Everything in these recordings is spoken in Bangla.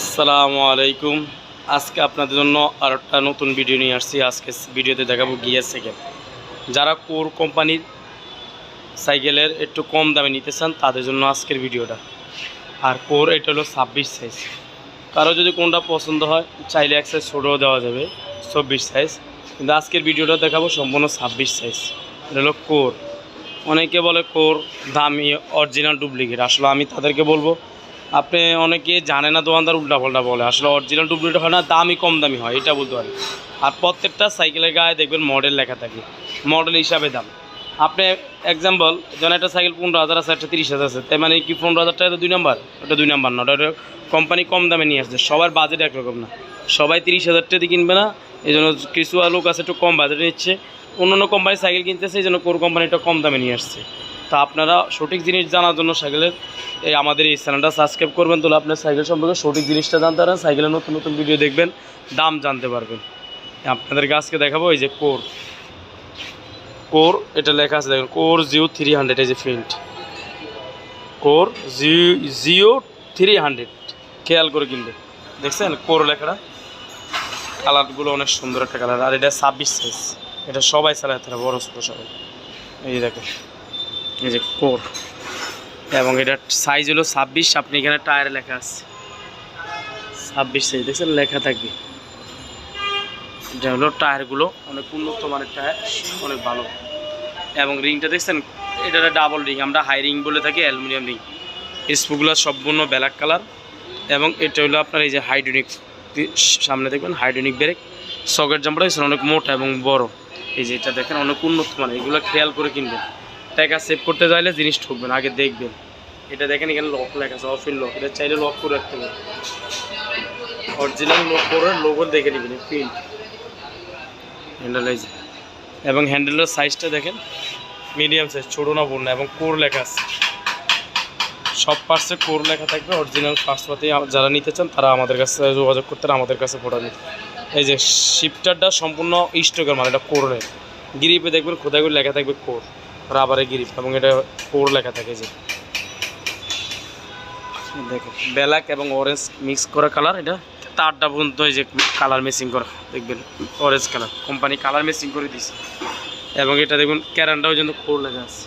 আসসালামু আলাইকুম। আজকে আপনাদের জন্য আর একটা নতুন ভিডিও নিয়ে আসছি। আজকে ভিডিওতে দেখাবো গিয়ার সাইকেল যারা কোর কোম্পানির সাইকেলের একটু কম দামে নিতে চান, তাদের জন্য আজকের ভিডিওটা আর কোর এটা হলো ছাব্বিশ সাইজ কারও যদি কোনটা পছন্দ হয়, চাইলে এক সাইজ ছোটও দেওয়া যাবে, চব্বিশ সাইজ কিন্তু আজকের ভিডিওটা দেখাবো সম্পূর্ণ ছাব্বিশ সাইজ এটা হলো কোর। অনেকে বলে কোর দামি অরিজিনাল ডুপ্লিকেট আসলে আমি তাদেরকে বলব আপনি অনেকে জানে না, দোকানদার উল্টাপাল্টা বলে। আসলে অরিজিনাল ডুপ্লিকেট হয় না দামই কম দামি হয়, এটা বলতে পারি। আর প্রত্যেকটা সাইকেলের গায়ে দেখবেন মডেল লেখা থাকে মডেল হিসাবে দাম। আপনি এক্সাম্পল যেন একটা সাইকেল পনেরো হাজার আছে, একটা তিরিশ হাজার আছে তাই মানে কি পনেরো হাজার টাকা দুই নাম্বার ওটা দুই নাম্বার না, ওটা কোম্পানি কম দামে নিয়ে আসছে, সবার বাজেট একরকম না। সবাই তিরিশ হাজার টাকা দিয়ে কিনবে না, এই জন্য কিছু লোক আছে একটু কম বাজেটে নিচ্ছে অন্য অন্য কোম্পানির সাইকেল কিনতেছে, এই জন্য কোর কোম্পানিটা কম দামে নিয়ে আসছে। তা আপনারা সঠিক জিনিস জানার জন্য সাইকেলের এই আমাদের এই চ্যানেলটা সাবস্ক্রাইব করবেন, তাহলে আপনার সাইকেল সম্পর্কে সঠিক জিনিসটা জানতে পারেন সাইকেলের নতুন নতুন ভিডিও দেখবেন, দাম জানতে পারবেন। আপনাদেরকে আজকে দেখাবো এই যে কোর। কোর, এটা লেখা আছে, দেখেন, কোর জিও থ্রি হান্ড্রেড, এই যে print. Core Jio three hundred, খেয়াল করে কিনবে। দেখছেন কোর লেখাটা? কালারগুলো অনেক সুন্দর একটা কালার, আর এটা ছাব্বিশ সাইজ এটা সবাই চালায় তারা বড় ছোটো সবাই। এই যে দেখো এই যে কোর। এবং এটার সাইজ হলো ছাব্বিশ, আপনি এখানে টায়ারে লেখা আছে। ছাব্বিশ সাইজ দেখছেন? লেখা থাকবে। এটা হলো টায়ারগুলো অনেক উন্নত মানের টায়ার অনেক ভালো। এবং রিংটা দেখছেন? এটা ডাবল রিং আমরা হাই রিং বলে থাকি অ্যালুমিনিয়াম রিং স্পুগুলো সম্পূর্ণ ব্ল্যাক কালার এবং এটা হলো আপনার এই যে হাইড্রোনিক সামনে দেখবেন হাইড্রোনিক ব্রেক সকেট জাম্পার অনেক মোটা এবং বড়। এই যে এটা দেখেন, অনেক উন্নত মানে এগুলো খেয়াল করে কিনবেন। টাকা সেভ করতে চাইলে জিনিস ঠকবেন আগে দেখবেন। এটা দেখেন এখানে লক লেখা আছে অফিন লক এটা চাইলে লক করে রাখতে পারেন। অরিজিনাল লক করে লোগো দেখে নেবেন প্রিন্ট হ্যান্ডেলাইজ এবং হ্যান্ডেলের সাইজটা দেখেন মিডিয়াম সাইজ ছোটো না বড় না, এবং কোর লেখা আছে। সব পার্সে কোর লেখা থাকবে অরিজিনাল পার্টস পাতি যারা নিতে চান, তারা আমাদের কাছে যোগাযোগ করতে আমাদের কাছে পড়াবে এই যে শিফটারটা সম্পূর্ণ স্টকের মানে এটা কোরের গিরিপে দেখবেন করে লেখা থাকবে কোর রাবারের গিরিপ, এবং এটা কোর লেখা থাকে যে। দেখো ব্ল্যাক এবং অরেঞ্জ মিক্স করা কালার এটা তারটা পর্যন্ত এই যে কালার মেসিং করা, দেখবেন orange colour company colour messing করে দিয়েছে এবং এটা দেখুন, ক্যারানটাও যেন কোর লেখা আছে।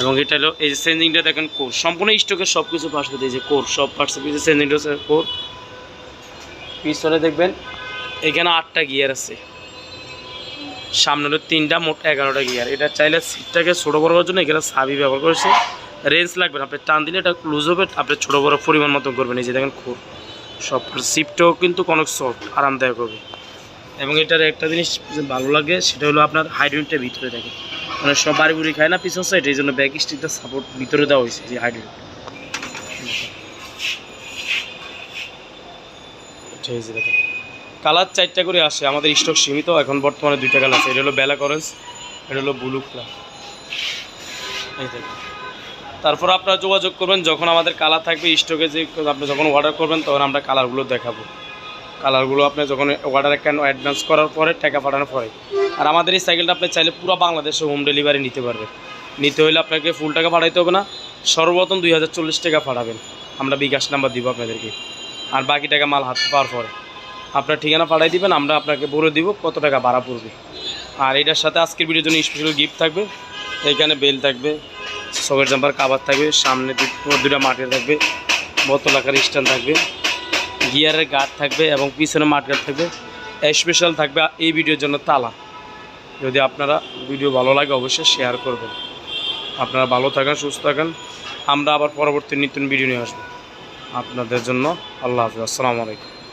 এবং এটা হলো, এই যে চেঞ্জিংটা দেখেন কোর সম্পূর্ণ স্টকের সব কিছু এই যে কোর সব পার্টসের পিছনে চেঞ্জিংটা কোর পিছনে দেখবেন, এখানে আটটা গিয়ার আছে। সামনে হলো তিনটা, মোট এগারোটা গিয়ার এটা চাইলে সিটটাকে ছোটো বড় করার জন্য এখানে সাবি ব্যবহার করেছে। রেঞ্জ লাগবে না, আপনি টান দিলে এটা লুজ হবে, আপনি ছোটো বড় পরিমাণ মতো করবেন। এই যে দেখেন খুব সব সিটটাও কিন্তু অনেক সফট আরামদায়ক হবে। এবং এটার একটা জিনিস ভালো লাগে, সেটা হলো আপনার হাইড্রোজেনটা ভিতরে থাকে মানে সব বাড়ি বুড়ি খায় না পিছন সাইড এই জন্য ব্যাক স্টিকটা সাপোর্ট ভিতরে দেওয়া হয়েছে, যে হাইড্রোজেন দেখেন। কালার চারটা করে আসে, আমাদের স্টক সীমিত, এখন বর্তমানে দুইটা কালার আছে। এটা হলো ব্ল্যাক অরেঞ্জ এটা হলো ব্লু কালার তারপর আপনারা যোগাযোগ করবেন, যখন আমাদের কালার থাকবে স্টকে যে আপনি যখন অর্ডার করবেন, তখন আমরা কালারগুলো দেখাবো। কালারগুলো আপনি যখন অর্ডার কেন অ্যাডভান্স করার পরে, টাকা পাঠানোর পরে। আর আমাদের এই সাইকেলটা আপনি চাইলে পুরো বাংলাদেশে হোম ডেলিভারি নিতে পারবেন। নিতে হলে আপনাকে ফুল টাকা পাঠাইতে হবে না, সর্বপ্রথম দুই হাজার চল্লিশ টাকা পাঠাবেন। আমরা বিকাশ নাম্বার দিব আপনাদেরকে। আর বাকি টাকা মাল হাত পাওয়ার পরে। আপনার ঠিকানা পাঠাই দিবেন, আমরা আপনাকে বলে দিব কত টাকা ভাড়া পড়বে। আর এটার সাথে আজকের ভিডিওর জন্য স্পেশাল গিফট থাকবে। এখানে বেল থাকবে সকেট জাম্পার কাবার থাকবে, সামনে দুটা মাটির থাকবে, বোতল আকার স্ট্যান্ড থাকবে গিয়ারের গার্ড থাকবে এবং পিছনে মাঠ গার্ড থাকবে। স্পেশাল থাকবে এই ভিডিওর জন্য তালা। যদি আপনারা ভিডিও ভালো লাগে অবশ্যই শেয়ার করবেন। আপনারা ভালো থাকেন, সুস্থ থাকেন। আমরা আবার পরবর্তী নতুন ভিডিও নিয়ে আসব। আপনাদের জন্য আল্লাহ হাফিজ। আসসালামু আলাইকুম।